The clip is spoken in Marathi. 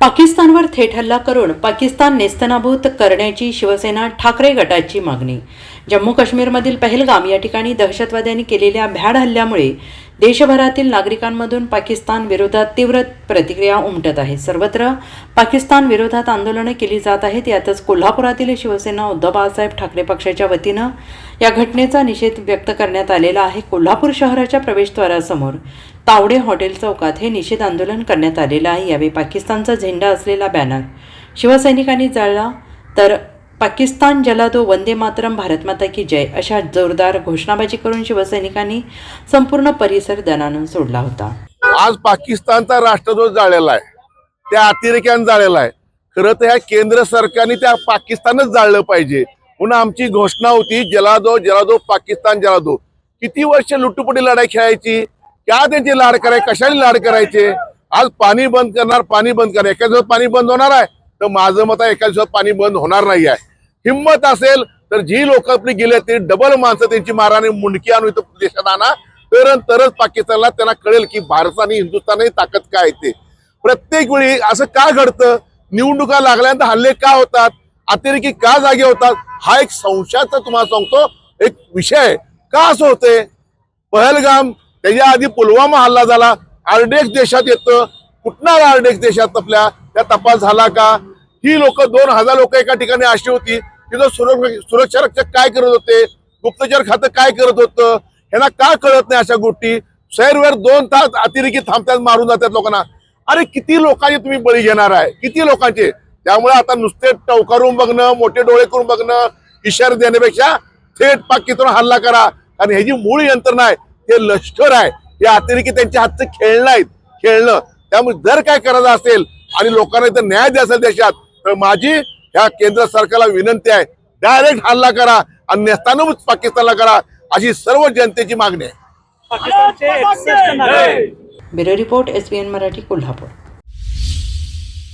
पाकिस्तानवर थेट हल्ला करून पाकिस्तान नेस्तनाभूत करण्याची शिवसेना ठाकरे गटाची मागणी. जम्मू काश्मीरमधील पहलगाम या ठिकाणी दहशतवाद्यांनी केलेल्या भ्याड हल्ल्यामुळे देशभरातील नागरिकांमधून पाकिस्तान विरोधात तीव्र प्रतिक्रिया उमटत आहे. सर्वत्र पाकिस्तान विरोधात आंदोलनं केली जात आहेत. यातच कोल्हापुरातील शिवसेना उद्धव बाळासाहेब ठाकरे पक्षाच्या वतीनं या घटनेचा निषेध व्यक्त करण्यात आलेला आहे. कोल्हापूर शहराच्या प्रवेशद्वारासमोर तावडे हॉटेल चौकात हे निषेध आंदोलन करण्यात आलेलं आहे. यावेळी पाकिस्तानचा झेंडा असलेला बॅनर. शिवसैनिकांनी जाळला तर पाकिस्तान जलादो वंदे मातरम भारतमाता की जय अशा जोरदार घोषणाबाजी करून शिवसैनिकांनी संपूर्ण परिसर दणानून सोडला होता. आज पाकिस्तानचा राष्ट्रध्वज जाळलेला आहे. त्या अतिरेक्यानं जाळलेला आहे. खरं तर ह्या केंद्र सरकारने त्या पाकिस्तानच जाळलं पाहिजे. म्हणून आमची घोषणा होती जलादो जलादो पाकिस्तान जलादो किती वर्ष लुटुपुटी लढाई खेळायची? का त्यांची लाड कराय कशाने लाड करायचे? आज पाणी बंद करणार पाणी बंद करणार. एका दिवसात पाणी बंद होणार आहे. तर माझं मत आहे एका दिवसात पाणी बंद होणार नाही आहे हिंमत असेल तर जी लोक आपली गेले ते डबल माणसं त्यांची माराने मुंडकी आणून इथं देशात आणा. तर तरच पाकिस्तानला त्यांना कळेल की भारत आणि हिंदुस्थानही ताकद काय आहे ते. प्रत्येक वेळी असं का घडतं? निवडणुका लागल्यानंतर हल्ले का होतात? अतिरेकी का जागे होतात? हा एक संशयाचा तुम्हाला सांगतो. एक विषय का असं होतंय? पहलगाम त्याच्या आधी पुलवामा हल्ला झाला. आरडेक्स देशात येतं. कुठणार आरडेक्स देशात आपल्या? त्या तपास झाला का? ही लोक दोन हजार लोक एका ठिकाणी अशी होती. तिथं सुरक्षा रक्षक काय करत होते? गुप्तचर खातं काय करत होतं? ह्यांना का कळत नाही अशा गोष्टी? शहरवर दोन तास अतिरेकी थांबतात मारून जातात लोकांना. अरे किती लोकांचे तुम्ही बळी घेणार आहे? किती लोकांचे? त्यामुळे आता नुसते टवकारून बघणं मोठे डोळे करून बघणं इशारे देण्यापेक्षा थेट पाकिस्तान हल्ला करा. आणि ह्याची मूळ यंत्रणा आहे. ते लष्कर आहे. हे अतिरेकी त्यांच्या हातचं खेळणं आहेत. खेळणं. त्यामुळे जर काय करायचं असेल आणि लोकांना इथं न्याय द्यायचा असेल देशात तर माझी ह्या केंद्र सरकारला विनंती आहे डायरेक्ट हल्ला करा आणि नेस्तानभूत पाकिस्तानला करा अशी सर्व जनतेची मागणी आहे. Bureau report S Marathi Kolhapur.